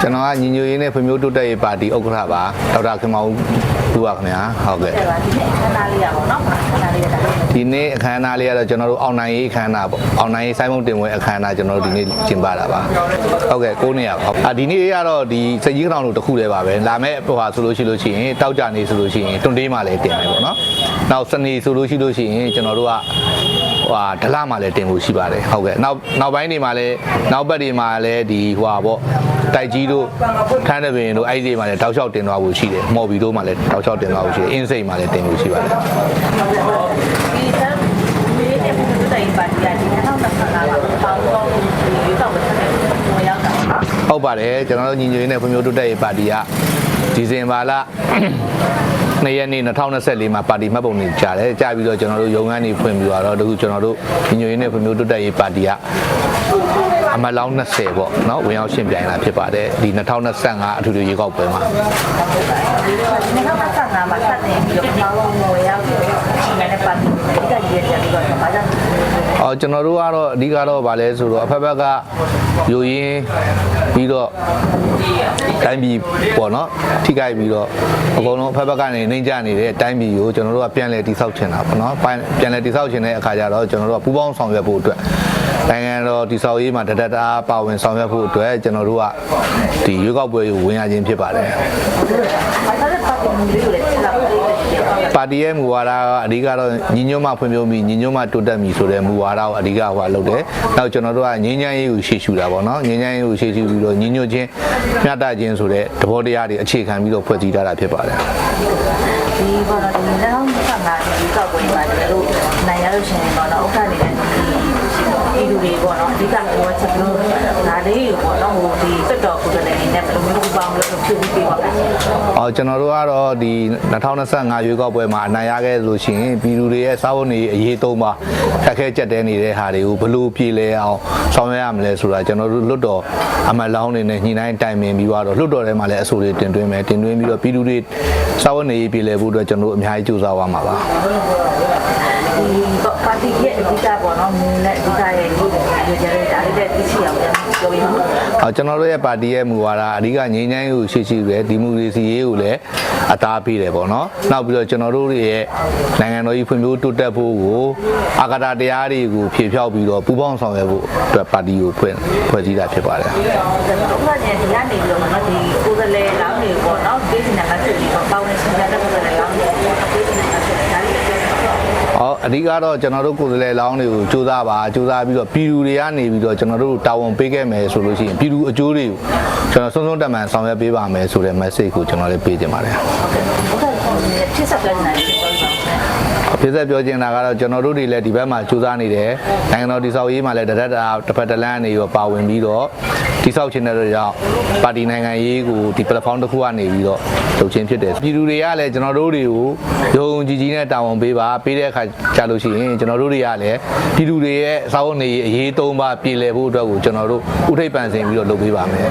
ကျွန်တော်ကညီညွတ်ရေးနဲ့ဖွံ့ဖြိုးတိုးတက်ရေးပါတီဥက္ကဋ္ဌပါဒေါက်တာခင်မောင်ဦးပါခင်ဗျာဟုတ်ကဲ့တဲ့ပါဒီနေ့အခမ်းအနားလေးရပါတော့အခမ်းအနားလေးရတာဒီနေ့အခမ်းအနားလေးကတော့ကျွန်တော်တို့အောင်နိုင်ရေးအခမ်းအနားပေါ့အောင်နိုင်ရေးစိုင်းမုံတင်ပွဲအခမ်းအနားကျွန်တော်တို့ဒီနေ့ကျင်းပတာပါဟုတ်ကဲ့ကိုးနေရပါအာဒီနေ့ကတော့ဒီစကြီးကောင်တို့တစ်ခုတည်းပါပဲလာမဲ့ဟိုဟာဆိုလို့ရှိလို့ရှိရင်တောက်ကြနေဆိုလို့ရှိရင်တွန်တေးမှလည်းတင်မယ်ပေါ့နော်နောက်စနေဆိုလို့ရှိလို့ရှိရင်ကျွန်တော်တို့က ဟိုဟာဒလမှလည်းတင်ဖို့ရှိပါတယ်ဟုတ်ကဲ့နောက်နောက်ပိုင်းတွေမှာလည်းနောက်ဘက်တွေမှာလည်းဒီဟိုဟာပေါ့တိုက်ကြီးတို့ခန်းတပင်တို့အဲ့ဒီတွေမှာလည်းတောက်လျှောက်တင်သွားဖို့ရှိတယ်မော်ဘီတို့မှာလည်းတောက်လျှောက်တင်သွားဖို့ရှိတယ်အင်းစိတ်မှာလည်းတင်ဖို့ရှိပါတယ်ဒီဆက်ဒီနေ့ပုံစံတိုင်းပါတီကဒီ2025မှာပေါင်းတော့ဒီရွေးကောက်ပွဲဆက်နေဝင်ရောက်တာဟုတ်ပါတယ်ကျွန်တော်တို့ညီညွတ်ရေးနဲ့ဖွံ့ဖြိုးတိုးတက်ရေးပါတီကဒီဇင်ဘာလ 2ရက်နေ့2024မှာပါတီမှတ်ပုံနေကြတယ်ကြာပြီးတော့ကျွန်တော်တို့ရုံးခန်းနေဖွင့်ပြီးတော့တခုကျွန်တော်တို့ညီညွတ်ရေးနဲ့ဖွံ့ဖြိုးတိုးတက်ရေးပါတီကအမတ်လောင်း20ပေါ့နော်ဝင်ရောက်ရှင်ပြိုင်လာဖြစ်ပါတယ်ဒီ2025အထူးရွေးကောက်ပွဲမှာဒီ2025မှာဆက်နေပြီးတော့ပေါင်းတော့ဝင်ရောက်ပြီးတော့ဒီနေ့ပါတီဒီကရေးရတယ်ပြီးတော့ဘာကြောင့် အော်ကျွန်တော်တို့ကတော့အဓိကတော့ဗာလဲဆိုတော့အဖက်ဖက်ကယူရင်းပြီးတော့တိုင်းပြည်ပေါ့နော်ထိခိုက်ပြီးတော့အကုန်လုံးအဖက်ဖက်ကနေနှိမ့်ကြနေတဲ့တိုင်းပြည်ကိုကျွန်တော်တို့ကပြန်လည်တိဆောက်ချင်တာပေါ့နော်ပြန်ပြန်လည်တိဆောက်ချင်တဲ့အခါကျတော့ကျွန်တော်တို့ကပူးပေါင်းဆောင်ရွက်ဖို့အတွက်နိုင်ငံတော်တိဆောက်ရေးမှာတဒတအားပါဝင်ဆောင်ရွက်ဖို့အတွက်ကျွန်တော်တို့ကဒီရွေးကောက်ပွဲကိုဝင်ရခြင်းဖြစ်ပါတယ်ဘာသာတဲ့ ပါတီမျိုးလေးကိုလည်းဆက်လာပြီးတော့ပါတီရဲ့မူဝါဒကအဓိကတော့ညီညွတ်မှဖွံ့ဖြိုးပြီးညီညွတ်မှတိုးတက်ပြီဆိုတဲ့မူဝါဒကိုအဓိကဟိုဟာလုပ်တယ်။နောက်ကျွန်တော်တို့ကငြိမ်းချမ်းရေးကိုရှေ့ရှုတာပေါ့နော်။ငြိမ်းချမ်းရေးကိုရှေ့ရှုပြီးတော့ညီညွတ်ခြင်းမျှတခြင်းဆိုတဲ့သဘောတရားတွေအခြေခံပြီးတော့ဖွဲ့စည်းထားတာဖြစ်ပါတယ်ဒီဘောတော့ဒီ2025ဒီကောက်ပွဲမှာကျွန်တော်တို့နိုင်ရလို့ရှိရင်တော့ဥက္ကဋ္ဌနေ တဲ့ဒီလူတွေပေါ့နော်အဓိကလိုချက်လို့ဒါလေးကိုပေါ့နော်ဟိုဒီတက်တော်ကိုယ်တိုင်နေနဲ့ဘယ်လိုမျိုးပူပေါင်းလို့ဖြည့်ပြီးပေးပါမယ်။အော်ကျွန်တော်တို့ကတော့ဒီ2025ရွေးကောက်ပွဲမှာအနိုင်ရခဲ့လို့ရှိရင်ပြည်သူတွေရဲ့စားဝတ်နေရေးအရေးသုံးပါခက်ခဲကြက်တဲနေတဲ့ဟာတွေကိုဘယ်လိုပြည်လဲအောင်ဆောင်ရွက်ရမလဲဆိုတာကျွန်တော်တို့လွတ်တော်အမတ်လောင်းတွေနဲ့ညှိနှိုင်းတိုင်ပင်ပြီးတော့လွတ်တော်ထဲမှာလည်းအဆိုတွေတင်သွင်းမယ်တင်သွင်းပြီးတော့ပြည်သူတွေစားဝတ်နေရေးပြည်လဲဖို့အတွက်ကျွန်တော်တို့အများကြီးကြိုးစားရမှာပါဒီပါတီရဲ့အဓိကပေါ့နော်မူနဲ့အဓိကရဲ့ဒီရ ကြတဲ့ဒါလေးတဲ့သိချင်အောင်ပြောရအောင်အော်ကျွန်တော်တို့ရဲ့ပါတီရဲ့မူဝါဒအဓိကငြိမ်းချမ်းရေးကိုရှိရှိတယ်ဒီမိုကရေစီရေးကိုလည်းအသားပေးတယ်ပေါ့နော်နောက်ပြီးတော့ကျွန်တော်တို့ရဲ့နိုင်ငံတော်ကြီးဖွံ့ဖြိုးတိုးတက်ဖို့ကိုအာကာဒတရားတွေကိုဖြည့်ဖြောက်ပြီးတော့ပူးပေါင်းဆောင်ရွက်ဖို့အတွက်ပါတီကိုဖွဲ့ဖွဲ့စည်းတာဖြစ်ပါတယ်ဥပမာနဲ့ဒီကနေပြီးတော့နော်ဒီကိုယ်စလဲလောင်းနေပေါ့နော်ဒီစင်နာဖြစ်ပြီးတော့ပေါင်းနေစင်တဲ့ကိုယ်စလဲလောင်းနေပေါ့ဒီစင်နာဖြစ်ဒါလေးပြော ဟော အဓိကတော့ကျွန်တော်တို့ကိုယ်စားလှယ်လောင်းတွေကိုစူးစမ်းပါစူးစမ်းပြီးတော့ပြည်သူတွေကနေပြီးတော့ကျွန်တော်တို့တာဝန်ပေးခဲ့မယ်ဆိုလို့ရှိရင်ပြည်သူအကျိုးတွေကိုကျွန်တော်ဆုံးဆုံးတက်မှန်ဆောင်ရွက်ပေးပါမယ်ဆိုတဲ့ message ကိုကျွန်တော်လည်းပေးချင်ပါတယ်ဟုတ်ကဲ့ဖြစ်ဆက်ပြန်နိုင်တယ် ပြောပါဦးပြည့်စက်ပြောချင်တာကတော့ကျွန်တော်တို့တွေလည်းဒီဘက်မှာစူးစမ်းနေတယ်နိုင်ငံတော်တိဆောက်ရေးမှာလည်းတရက်တာတစ်ဖက်တစ်လမ်းအနေရောပါဝင်ပြီးတော့တိဆောက်ခြင်းတဲ့ကြောင့်ပါတီနိုင်ငံရေးကိုဒီ platform တစ်ခုကနေပြီးတော့လုပ်ခြင်းဖြစ်တယ်ပြည်သူတွေကလည်းကျွန်တော်တို့တွေကိုယုံကြည်ကြီးနဲ့တာဝန်ပေးပါပေးတဲ့အခါကြာလို့ရှိရင်ကျွန်တော်တို့တွေကလည်းပြည်သူတွေရဲ့အစောင့်နေအရေးသုံးပါပြည်လည်ဖို့အတွက်ကိုကျွန်တော်တို့ဥထိပ်ပန်ဆင်ပြီးတော့လုပ်ပေးပါမယ်